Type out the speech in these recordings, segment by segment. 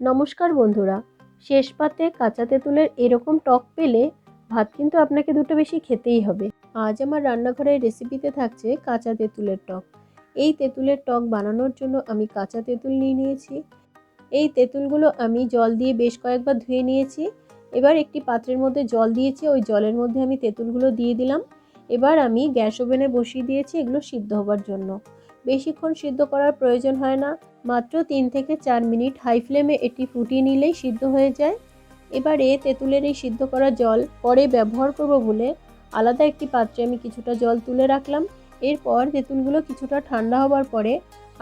নমস্কার বন্ধুরা, শেষ পাতে কাঁচা তেঁতুলের এরকম টক পেলে ভাত কিন্তু আপনাকে দুটো বেশি খেতেই হবে। আজ আমার রান্নাঘরের রেসিপিতে থাকছে কাঁচা তেঁতুলের টক। এই তেঁতুলের টক বানানোর জন্য আমি কাঁচা তেঁতুল নিয়ে নিয়েছি। এই তেঁতুলগুলো আমি জল দিয়ে বেশ কয়েকবার ধুয়ে নিয়েছি। এবার একটি পাত্রের মধ্যে জল দিয়েছি, ওই জলের মধ্যে আমি তেঁতুলগুলো দিয়ে দিলাম। এবার আমি গ্যাস ওভেনে বসিয়ে দিয়েছি, এগুলো সিদ্ধ হবার জন্য। বেশিক্ষণ সিদ্ধ করার প্রয়োজন হয় না। মাত্র তিন থেকে চার মিনিট হাই ফ্লেমে এটি ফুটিয়ে নিলেই সিদ্ধ হয়ে যায়। এবারে তেঁতুলের এই সিদ্ধ করা জল পরে ব্যবহার করব বলে আলাদা একটি পাত্রে আমি কিছুটা জল তুলে রাখলাম। এরপর তেঁতুলগুলো কিছুটা ঠান্ডা হবার পরে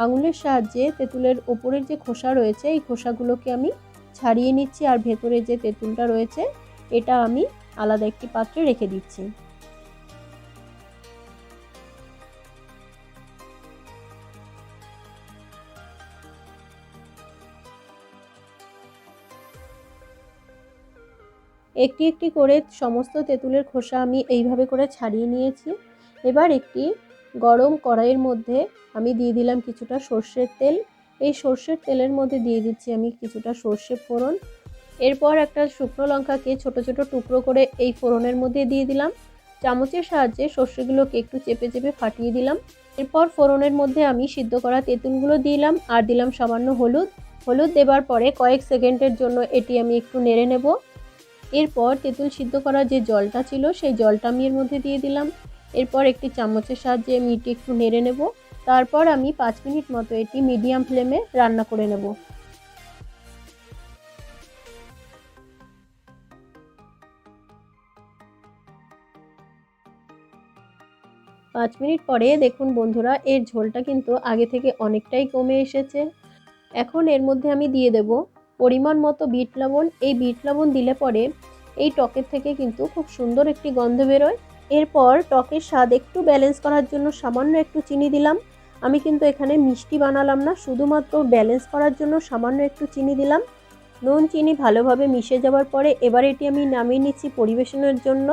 আঙুলের সাহায্যে তেঁতুলের ওপরের যে খোসা রয়েছে, এই খোসাগুলোকে আমি ছাড়িয়ে নিচ্ছি আর ভেতরে যে তেঁতুলটা রয়েছে, এটা আমি আলাদা একটি পাত্রে রেখে দিচ্ছি। একটি একটি করে সমস্ত তেঁতুলের খোসা আমি এইভাবে করে ছাড়িয়ে নিয়েছি। এবার একটি গরম কড়াইয়ের মধ্যে আমি দিয়ে দিলাম কিছুটা সর্ষের তেল। এই সর্ষের তেলের মধ্যে দিয়ে দিচ্ছি আমি কিছুটা সর্ষে ফোড়ন। এরপর একটা শুকনো লঙ্কাকে ছোট ছোট টুকরো করে এই ফোড়নের মধ্যে দিয়ে দিলাম। চামচের সাহায্যে সর্ষেগুলোকে একটু চেপে চেপে ফাটিয়ে দিলাম। এরপর ফোড়নের মধ্যে আমি সিদ্ধ করা তেঁতুলগুলো দিলাম আর দিলাম সামান্য হলুদ। হলুদ দেবার পরে কয়েক সেকেন্ডের জন্য এটি আমি একটু নেড়ে নেব। এরপর তেঁতুল সিদ্ধ করার যে জলটা ছিল, সেই জলটা আমি এর মধ্যে দিয়ে দিলাম। এরপর একটি চামচের সাহায্যে আমি এটি একটু নেড়ে নেব। তারপর আমি পাঁচ মিনিট মতো এটি মিডিয়াম ফ্লেমে রান্না করে নেব। পাঁচ মিনিট পরে দেখুন বন্ধুরা, এর ঝোলটা কিন্তু আগে থেকে অনেকটাই কমে এসেছে। এখন এর মধ্যে আমি দিয়ে দেব পরিমাণ মতো বিট লবণ। এই বিট লবণ দিলে পরে এই টকের থেকে কিন্তু খুব সুন্দর একটি গন্ধ বেরোয়। এরপর টকের স্বাদ একটু ব্যালেন্স করার জন্য সামান্য একটু চিনি দিলাম। আমি কিন্তু এখানে মিষ্টি বানালাম না, শুধুমাত্র ব্যালেন্স করার জন্য সামান্য একটু চিনি দিলাম। নুন, চিনি ভালোভাবে মিশে যাওয়ার পরে এবার এটি আমি নামিয়ে নিচ্ছি পরিবেশনের জন্য।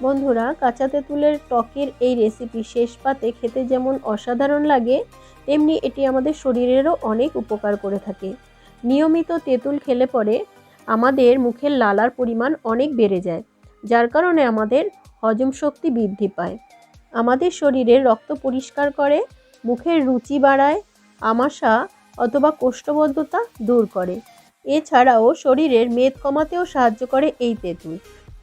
বন্ধুরা, কাঁচা তেঁতুলের টকের এই রেসিপি শেষ পাতে খেতে যেমন অসাধারণ লাগে, তেমনি এটি আমাদের শরীরেরও অনেক উপকার করে থাকে। নিয়মিত তেঁতুল খেলে পরে আমাদের মুখের লালার পরিমাণ অনেক বেড়ে যায়, যার কারণে আমাদের হজম শক্তি বৃদ্ধি পায়। আমাদের শরীরের রক্ত পরিষ্কার করে, মুখের রুচি বাড়ায়, আমাশা অথবা কোষ্ঠবদ্ধতা দূর করে। এছাড়াও শরীরের মেদ কমাতেও সাহায্য করে এই তেঁতুল।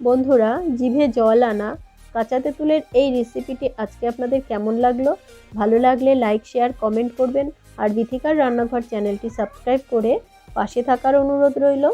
বন্ধুরা, জিভে জল আনা কাঁচা তেঁতুলের এই রেসিপিটি আজকে আপনাদের কেমন লাগল? ভালো লাগলে লাইক শেয়ার কমেন্ট করবেন। আর বিথিকার রান্নাঘর চ্যানেলটি সাবস্ক্রাইব করে পাশে থাকার অনুরোধ রইল।